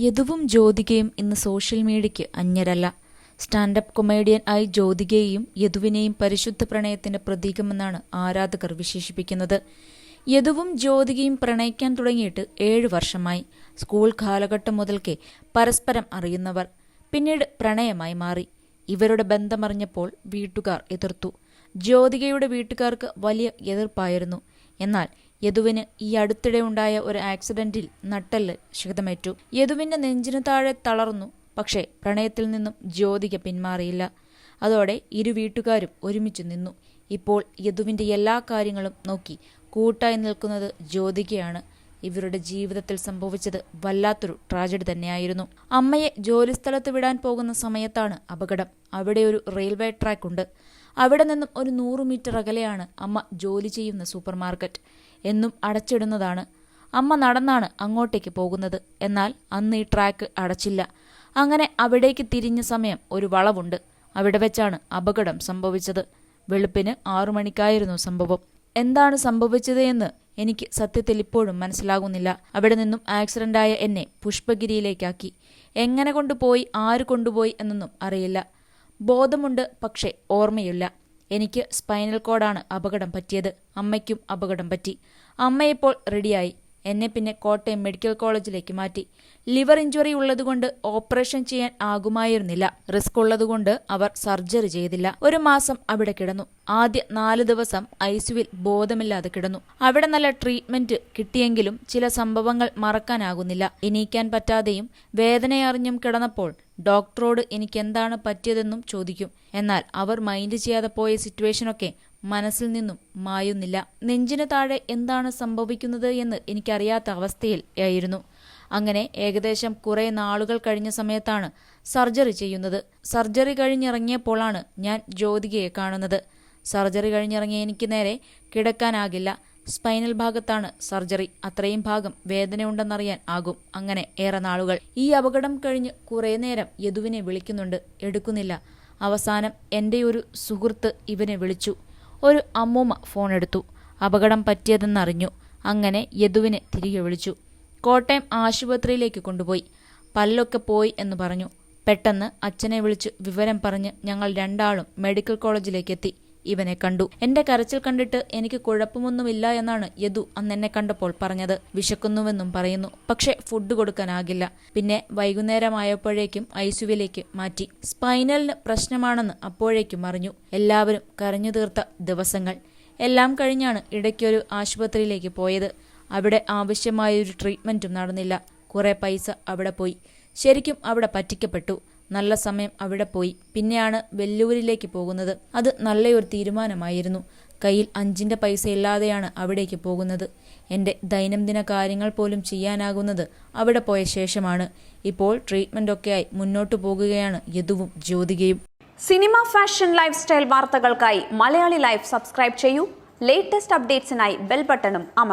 യദുവും ജ്യോതികയും ഇന്ന് സോഷ്യൽ മീഡിയയ്ക്ക് അന്യരല്ല. സ്റ്റാൻഡപ്പ് കൊമേഡിയൻ ആയി ജ്യോതികയെയും യദുവിനെയും പരിശുദ്ധ പ്രണയത്തിന്റെ പ്രതീകമെന്നാണ് ആരാധകർ വിശേഷിപ്പിക്കുന്നത്. യദുവും ജ്യോതികയും പ്രണയിക്കാൻ തുടങ്ങിയിട്ട് ഏഴ് വർഷമായി. സ്കൂൾ കാലഘട്ടം മുതൽക്കേ പരസ്പരം അറിയുന്നവർ പിന്നീട് പ്രണയമായി മാറി. ഇവരുടെ ബന്ധമറിഞ്ഞപ്പോൾ വീട്ടുകാർ എതിർത്തു. ജ്യോതികയുടെ വീട്ടുകാർക്ക് വലിയ എതിർപ്പായിരുന്നു. എന്നാൽ യദുവിന് ഈ അടുത്തിടെ ഉണ്ടായ ഒരു ആക്സിഡന്റിൽ നട്ടെല്ല് ക്ഷതമേറ്റു യദുവിന്റെ നെഞ്ചിനു താഴെ തളർന്നു. പക്ഷേ പ്രണയത്തിൽ നിന്നും ജ്യോതിക പിന്മാറിയില്ല. അതോടെ ഇരു വീട്ടുകാരും ഒരുമിച്ച് നിന്നു. ഇപ്പോൾ യദുവിന്റെ എല്ലാ കാര്യങ്ങളും നോക്കി കൂട്ടായി നിൽക്കുന്നത് ജ്യോതികയാണ്. ഇവരുടെ ജീവിതത്തിൽ സംഭവിച്ചത് വല്ലാത്തൊരു ട്രാജഡി തന്നെയായിരുന്നു. അമ്മയെ ജോലിസ്ഥലത്ത് വിടാൻ പോകുന്ന സമയത്താണ് അപകടം. അവിടെ ഒരു റെയിൽവേ ട്രാക്ക് ഉണ്ട് അവിടെ നിന്നും ഒരു നൂറ് മീറ്റർ അകലെയാണ് അമ്മ ജോലി ചെയ്യുന്ന സൂപ്പർമാർക്കറ്റ്. എന്നും അടച്ചിടുന്നതാണ്. അമ്മ നടന്നാണ് അങ്ങോട്ടേക്ക് പോകുന്നത്. എന്നാൽ അന്ന് ഈ ട്രാക്ക് അടച്ചില്ല. അങ്ങനെ അവിടേക്ക് തിരിഞ്ഞ സമയം ഒരു വളവുണ്ട്. അവിടെ വെച്ചാണ് അപകടം സംഭവിച്ചത്. വെളുപ്പിന് ആറു മണിക്കായിരുന്നു സംഭവം. എന്താണ് സംഭവിച്ചത് എന്ന് എനിക്ക് സത്യത്തിൽ ഇപ്പോഴും മനസ്സിലാകുന്നില്ല. അവിടെ നിന്നും ആക്സിഡന്റായ എന്നെ പുഷ്പഗിരിയിലേക്കാക്കി. എങ്ങനെ കൊണ്ടുപോയി ആര് കൊണ്ടുപോയി എന്നൊന്നും അറിയില്ല. ബോധമുണ്ട് പക്ഷേ ഓർമ്മയില്ല. എനിക്ക് സ്പൈനൽ കോഡാണ് അപകടം പറ്റിയത്. അമ്മയ്ക്കും അപകടം പറ്റി. അമ്മയിപ്പോൾ റെഡിയായി എന്നെ പിന്നെ കോട്ടയം മെഡിക്കൽ കോളേജിലേക്ക് മാറ്റി. ലിവർ ഇഞ്ചുറി ഉള്ളതുകൊണ്ട് ഓപ്പറേഷൻ ചെയ്യാൻ ആകുമായിരുന്നില്ല. റിസ്ക് ഉള്ളതുകൊണ്ട് അവർ സർജറി ചെയ്തില്ല. ഒരു മാസം അവിടെ കിടന്നു. ആദ്യ നാല് ദിവസം ഐസിയുവിൽ ബോധമില്ലാതെ കിടന്നു. അവിടെ നല്ല ട്രീറ്റ്മെന്റ് കിട്ടിയെങ്കിലും ചില സംഭവങ്ങൾ മറക്കാനാകുന്നില്ല. എണീക്കാൻ പറ്റാതെയും വേദനയറിഞ്ഞും കിടന്നപ്പോൾ ഡോക്ടറോട് എനിക്കെന്താണ് പറ്റിയതെന്നും ചോദിക്കും. എന്നാൽ അവർ മൈൻഡ് ചെയ്യാതെ പോയ സിറ്റുവേഷനൊക്കെ മനസ്സിൽ നിന്നും മായുന്നില്ല. നെഞ്ചിന് താഴെ എന്താണ് സംഭവിക്കുന്നത് എന്ന് എനിക്കറിയാത്ത അവസ്ഥയിൽ ആയിരുന്നു. അങ്ങനെ ഏകദേശം കുറെ നാളുകൾ കഴിഞ്ഞ സമയത്താണ് സർജറി ചെയ്യുന്നത്. സർജറി കഴിഞ്ഞിറങ്ങിയപ്പോഴാണ് ഞാൻ ജ്യോതികയെ കാണുന്നത്. സർജറി കഴിഞ്ഞിറങ്ങിയ എനിക്ക് നേരെ കിടക്കാനാകില്ല. സ്പൈനൽ ഭാഗത്താണ് സർജറി. അത്രയും ഭാഗം വേദനയുണ്ടെന്നറിയാൻ ആകും. അങ്ങനെ ഏറെ നാളുകൾ. ഈ അപകടം കഴിഞ്ഞ് കുറേ നേരം യദുവിനെ വിളിക്കുന്നുണ്ട്. എടുക്കുന്നില്ല. അവസാനം എന്റെ ഒരു സുഹൃത്ത് ഇവനെ വിളിച്ചു. ഒരു അമ്മൂമ്മ ഫോൺ എടുത്തു അപകടം പറ്റിയതെന്നറിഞ്ഞു. അങ്ങനെ യദുവിനെ തിരികെ വിളിച്ചു. കോട്ടയം ആശുപത്രിയിലേക്ക് കൊണ്ടുപോയി. പല്ലൊക്കെ പോയി എന്ന് പറഞ്ഞു. പെട്ടെന്ന് അച്ഛനെ വിളിച്ച് വിവരം പറഞ്ഞ് ഞങ്ങൾ രണ്ടാളും മെഡിക്കൽ കോളേജിലേക്ക് എത്തി ഇവനെ കണ്ടു. എന്റെ കരച്ചിൽ കണ്ടിട്ട് എനിക്ക് കുഴപ്പമൊന്നുമില്ല എന്നാണ് യദു അന്ന് എന്നെ കണ്ടപ്പോൾ പറഞ്ഞത്. വിശക്കുന്നുവെന്നും പറയുന്നു. പക്ഷെ ഫുഡ് കൊടുക്കാനാകില്ല. പിന്നെ വൈകുന്നേരമായപ്പോഴേക്കും ഐസുവിലേക്ക് മാറ്റി. സ്പൈനലിന് പ്രശ്നമാണെന്ന് അപ്പോഴേക്കും അറിഞ്ഞു. എല്ലാവരും കരഞ്ഞു തീർത്ത ദിവസങ്ങൾ. എല്ലാം കഴിഞ്ഞാണ് ഇടയ്ക്കൊരു ആശുപത്രിയിലേക്ക് പോയത്. അവിടെ ആവശ്യമായൊരു ട്രീറ്റ്മെന്റും നടന്നില്ല. കുറേ പൈസ അവിടെ പോയി. ശരിക്കും അവിടെ പറ്റിക്കപ്പെട്ടു. നല്ല സമയം അവിടെ പോയി. പിന്നെയാണ് വെല്ലൂരിലേക്ക് പോകുന്നത്. അത് നല്ലൊരു തീരുമാനമായിരുന്നു. കയ്യിൽ അഞ്ചിന്റെ പൈസ ഇല്ലാതെയാണ് അവിടേക്ക് പോകുന്നത്. എന്റെ ദൈനംദിന കാര്യങ്ങൾ പോലും ചെയ്യാനാകുന്നത് അവിടെ പോയ ശേഷമാണ്. ഇപ്പോൾ ട്രീറ്റ്മെന്റൊക്കെയായി മുന്നോട്ടു പോകുകയാണ് യദുവും ജ്യോതികയും. സിനിമ ഫാഷൻ ലൈഫ് സ്റ്റൈൽ വാർത്തകൾക്കായി മലയാളി ലൈഫ് സബ്സ്ക്രൈബ് ചെയ്യൂ. ലേറ്റസ്റ്റ് അപ്ഡേറ്റ്സിനായി ബെൽ ബട്ടണും അമർ